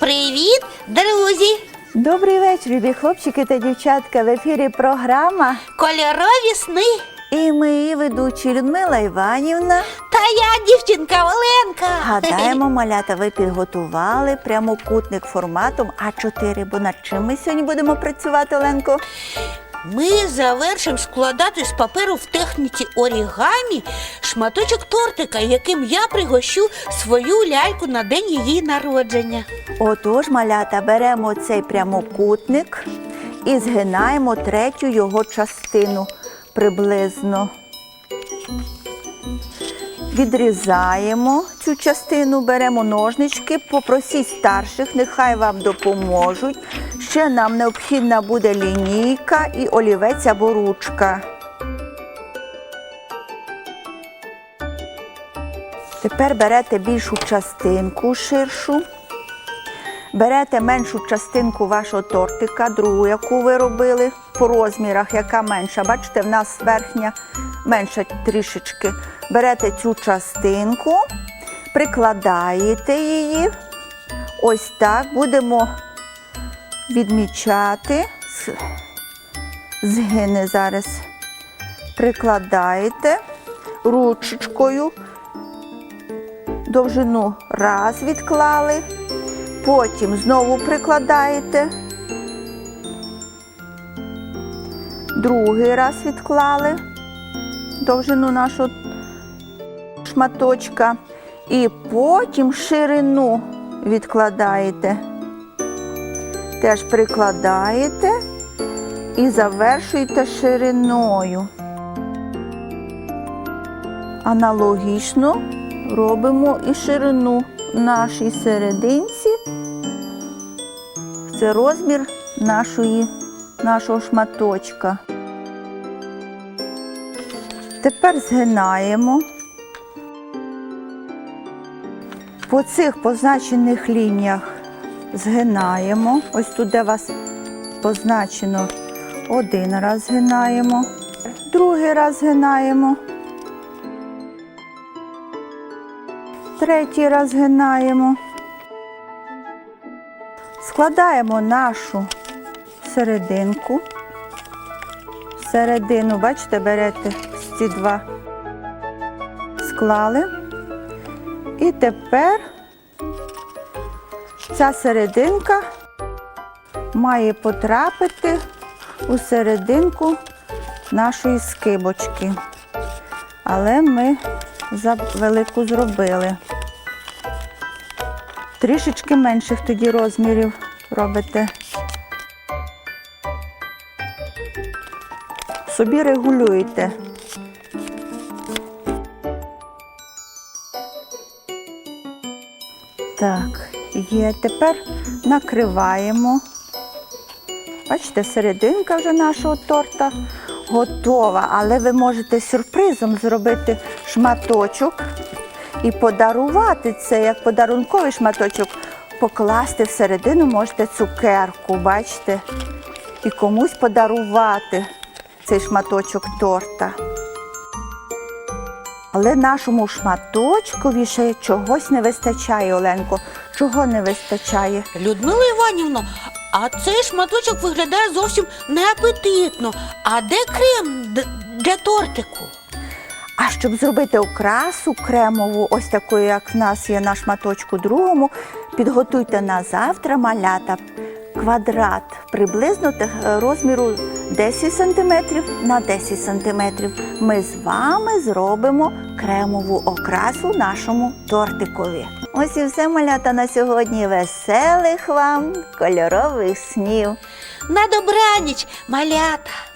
Привіт, друзі! Добрий вечір, любі хлопчики та дівчатка. В ефірі програма. Кольорові сни. І ми ведучі Людмила Іванівна. Та я дівчинка Оленка. Гадаємо, малята, ви підготували прямокутник форматом А4. Бо над чим ми сьогодні будемо працювати, Оленко? Ми завершимо складати з паперу в техніці орігамі шматочок тортика, яким я пригощу свою ляльку на день її народження. Отож, малята, беремо цей прямокутник і згинаємо третю його частину приблизно. Відрізаємо цю частину, беремо ножнички, попросіть старших, нехай вам допоможуть. Ще нам необхідна буде лінійка і олівець або ручка. Тепер берете більшу частинку ширшу. Берете меншу частинку вашого тортика, другу, яку ви робили, по розмірах, яка менша. Бачите, в нас верхня менша трішечки. Берете цю частинку, прикладаєте її. Ось так будемо відмічати. З- Згини зараз прикладаєте ручечкою. Довжину раз відклали. Потім знову прикладаєте. Другий раз відклали довжину нашого шматочка. І потім ширину відкладаєте. Теж прикладаєте і завершуєте шириною. Аналогічно робимо і ширину нашій серединці. Це розмір нашої, нашого шматочка. Тепер згинаємо. По цих позначених лініях згинаємо. Ось тут, де вас позначено один раз згинаємо, другий раз згинаємо. Третій раз згинаємо. Складаємо нашу серединку. Середину, бачите, берете ці два, склали. І тепер ця серединка має потрапити у серединку нашої скибочки. Але ми за велику зробили. Трішечки менших тоді розмірів робите. Собі регулюєте. Так, є. Тепер накриваємо. Бачите, серединка вже нашого торта готова, але ви можете сюрпризом зробити шматочок і подарувати це як подарунковий шматочок. Покласти всередину можете цукерку, бачите, і комусь подарувати цей шматочок торта. Але нашому шматочкові ще чогось не вистачає, Оленко. Чого не вистачає? Людмила Іванівна, а цей шматочок виглядає зовсім неапетитно. А де крем для тортику? А щоб зробити окрасу кремову, ось такою, як в нас є на шматочку другому, підготуйте на завтра малята квадрат приблизно розміру 10 см на 10 см. Ми з вами зробимо кремову окрасу нашому тортикові. Ось і все малята на сьогодні. Веселих вам кольорових снів. На добраніч, малята.